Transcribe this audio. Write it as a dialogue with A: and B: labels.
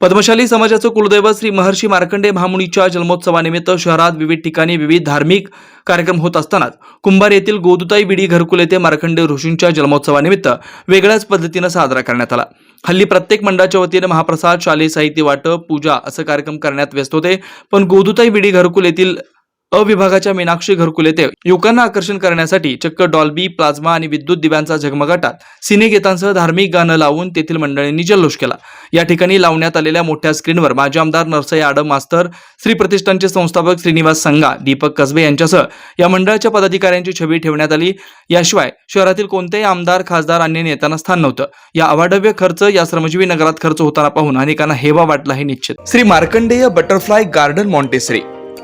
A: पद्मशाली समाजाचं कुलदैवत श्री महर्षी मार्कंडे महामुनीच्या जन्मोत्सवानिमित्त शहरात विविध ठिकाणी विविध धार्मिक कार्यक्रम होत असतानाच कुंभार येथील गोदुताई बिडी घरकुल येथे मार्कंडे ऋषींच्या जन्मोत्सवानिमित्त वेगळ्याच पद्धतीनं साजरा करण्यात आला. हल्ली प्रत्येक मंडळाच्या वतीने महाप्रसाद शालेय साहित्य वाटप पूजा असं कार्यक्रम करण्यात व्यस्त होते. पण गोदुताई बिडी घरकुल येथील अ विभागाच्या मीनाक्षी घरकुल येथे युवकांना आकर्षण करण्यासाठी चक्क डॉल्बी प्लाझ्मा आणि विद्युत दिव्यांचा झगमगाटात सिनेगीतांसह धार्मिक गाणं लावून तेथील मंडळींनी जल्लोष केला. या ठिकाणी लावण्यात आलेल्या मोठ्या स्क्रीनवर माजी आमदार नरसई आडम मास्तर श्री प्रतिष्ठानचे संस्थापक श्रीनिवास संगा दीपक कसबे यांच्यासह या मंडळाच्या पदाधिकाऱ्यांची छबी ठेवण्यात आली. याशिवाय शहरातील कोणत्याही आमदार खासदार अन्य नेत्यांना स्थान नव्हतं. या अवाढव्य खर्च या श्रमजीवी नगरात खर्च होताना पाहून अनेकांना हेवा वाटला हे निश्चित. Shri Markandey butterfly garden Montessori.